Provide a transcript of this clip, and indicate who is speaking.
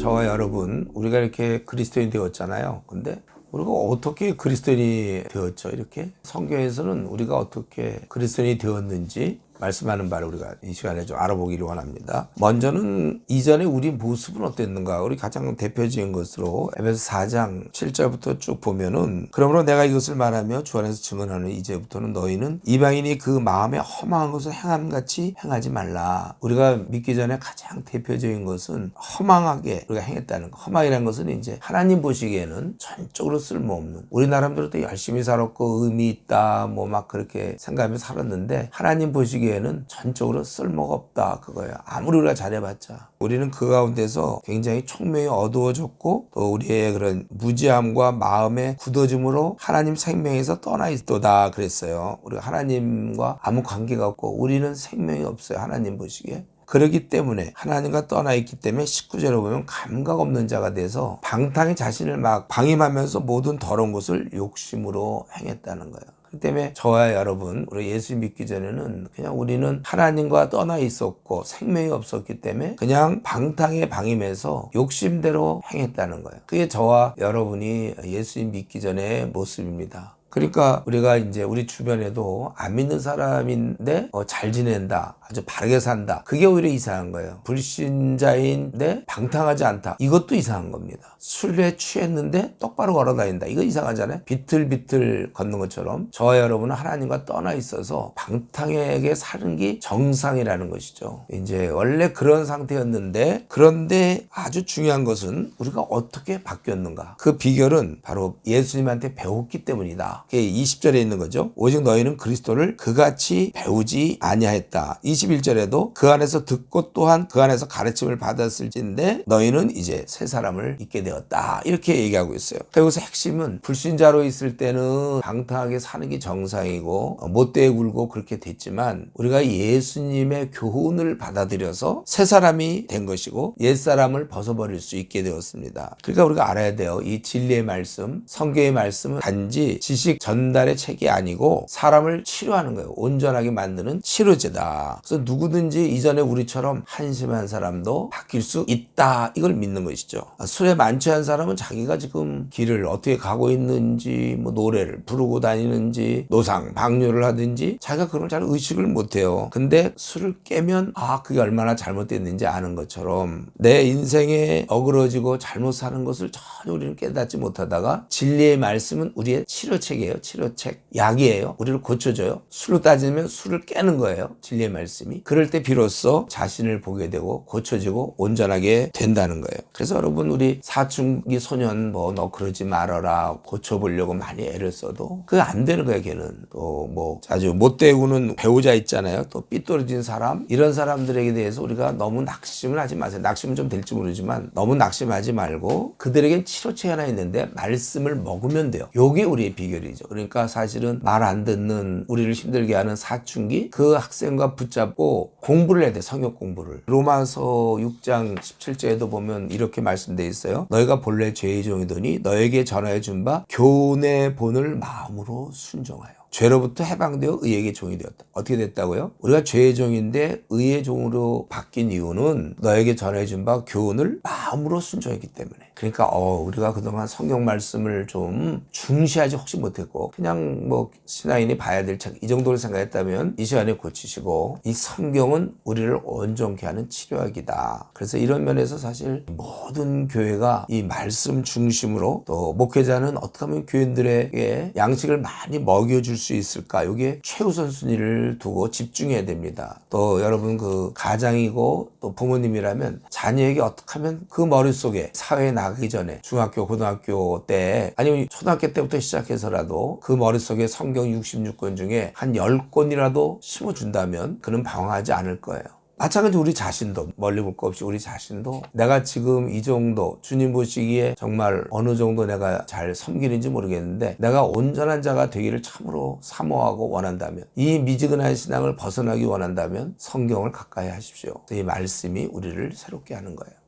Speaker 1: 저와 여러분 우리가 이렇게 그리스도인이 되었잖아요. 근데 우리가 어떻게 그리스도인이 되었죠? 이렇게 성경에서는 우리가 어떻게 그리스도인이 되었는지 말씀하는 바를 우리가 이 시간에 좀 알아보기를 원합니다. 먼저는 이전에 우리 모습은 어땠는가? 우리 가장 대표적인 것으로 에베소 4장 7절부터 쭉 보면은 그러므로 내가 이것을 말하며 주 안에서 증언하는 이제부터는 너희는 이방인이 그 마음에 허망한 것을 행함 같이 행하지 말라. 우리가 믿기 전에 가장 대표적인 것은 허망하게 우리가 행했다는 거. 허망이라는 것은 이제 하나님 보시기에는 전적으로 쓸모없는 우리 나름대로 열심히 살았고 의미 있다 뭐 막 그렇게 생각하며 살았는데 하나님 보시기에 보기에는 전적으로 쓸모가 없다 그거예요. 아무리 우리가 잘해봤자 우리는 그 가운데서 굉장히 총명이 어두워졌고 또 우리의 그런 무지함과 마음의 굳어짐으로 하나님 생명에서 떠나 있도다 그랬어요. 우리가 하나님과 아무 관계가 없고 우리는 생명이 없어요. 하나님 보시기에. 그러기 때문에 하나님과 떠나 있기 때문에 19절에 보면 감각 없는 자가 돼서 방탕히 자신을 막 방임하면서 모든 더러운 것을 욕심으로 행했다는 거예요. 그 때문에 저와 여러분, 우리 예수 믿기 전에는 그냥 우리는 하나님과 떠나 있었고 생명이 없었기 때문에 그냥 방탕에 방임해서 욕심대로 행했다는 거예요. 그게 저와 여러분이 예수 믿기 전의 모습입니다. 그러니까 우리가 이제 우리 주변에도 안 믿는 사람인데 어, 잘 지낸다. 아주 바르게 산다. 그게 오히려 이상한 거예요. 불신자인데 방탕하지 않다. 이것도 이상한 겁니다. 술에 취했는데 똑바로 걸어 다닌다. 이거 이상하잖아요. 비틀비틀 걷는 것처럼 저와 여러분은 하나님과 떠나 있어서 방탕하게 사는 게 정상이라는 것이죠. 이제 원래 그런 상태였는데 그런데 아주 중요한 것은 우리가 어떻게 바뀌었는가. 그 비결은 바로 예수님한테 배웠기 때문이다. 그게 20절에 있는 거죠. 오직 너희는 그리스도를 그같이 배우지 아니하였다. 21절에도 그 안에서 듣고 또한 그 안에서 가르침을 받았을진데 너희는 이제 새 사람을 잊게 되었다. 이렇게 얘기하고 있어요. 여기서 핵심은 불신자로 있을 때는 방탕하게 사는 게 정상이고 어, 못되게 굴고 그렇게 됐지만 우리가 예수님의 교훈을 받아들여서 새 사람이 된 것이고 옛 사람을 벗어버릴 수 있게 되었습니다. 그러니까 우리가 알아야 돼요. 이 진리의 말씀, 성경의 말씀은 단지 지식 전달의 책이 아니고 사람을 치료하는 거예요. 온전하게 만드는 치료제다. 그래서 누구든지 이전에 우리처럼 한심한 사람도 바뀔 수 있다. 이걸 믿는 것이죠. 술에 만취한 사람은 자기가 지금 길을 어떻게 가고 있는지, 뭐 노래를 부르고 다니는지, 노상, 방류를 하든지 자기가 그런 걸 잘 의식을 못해요. 근데 술을 깨면 아, 그게 얼마나 잘못됐는지 아는 것처럼 내 인생에 어그러지고 잘못 사는 것을 전혀 우리는 깨닫지 못하다가 진리의 말씀은 우리의 치료책이 에요. 치료책. 약이에요. 우리를 고쳐줘요. 술로 따지면 술을 깨는 거예요. 진리의 말씀이. 그럴 때 비로소 자신을 보게 되고 고쳐지고 온전하게 된다는 거예요. 그래서 여러분 우리 사춘기 소년 뭐 너 그러지 말아라 고쳐보려고 많이 애를 써도 그게 안 되는 거예요. 걔는 또 뭐 아주 못되고는 배우자 있잖아요. 또 삐뚤어진 사람 이런 사람들에게 대해서 우리가 너무 낙심을 하지 마세요. 낙심은 좀 될지 모르지만 너무 낙심하지 말고 그들에겐 치료책 하나 있는데 말씀을 먹으면 돼요. 요게 우리의 비결이 죠. 그러니까 사실은 말 안 듣는 우리를 힘들게 하는 사춘기 그 학생과 붙잡고 공부를 해야 돼. 성역 공부를. 로마서 6장 17절에도 보면 이렇게 말씀되어 있어요. 너희가 본래 죄의 종이더니 너에게 전하여 준 바 교훈의 본을 마음으로 순종하여. 죄로부터 해방되어 의에게 종이 되었다. 어떻게 됐다고요? 우리가 죄의 종인데 의의 종으로 바뀐 이유는 너에게 전해준 바 교훈을 마음으로 순종했기 때문에. 그러니까 어 우리가 그동안 성경 말씀을 좀 중시하지 혹시 못했고 그냥 뭐 신하인이 봐야 될 책 이 정도로 생각했다면 이 시간에 고치시고 이 성경은 우리를 온전케 하는 치료약이다. 그래서 이런 면에서 사실 모든 교회가 이 말씀 중심으로 또 목회자는 어떻게 하면 교인들에게 양식을 많이 먹여줄 수 있을까? 이게 최우선 순위를 두고 집중해야 됩니다. 또 여러분 그 가장이고 또 부모님이라면 자녀에게 어떻게 하면 그 머릿속에 사회에 나가기 전에 중학교, 고등학교 때 아니면 초등학교 때부터 시작해서라도 그 머릿속에 성경 66권 중에 한 10권이라도 심어준다면 그는 방황하지 않을 거예요. 마찬가지로 우리 자신도 멀리 볼 거 없이 우리 자신도 내가 지금 이 정도 주님 보시기에 정말 어느 정도 내가 잘 섬기는지 모르겠는데 내가 온전한 자가 되기를 참으로 사모하고 원한다면 이 미지근한 신앙을 벗어나기 원한다면 성경을 가까이 하십시오. 이 말씀이 우리를 새롭게 하는 거예요.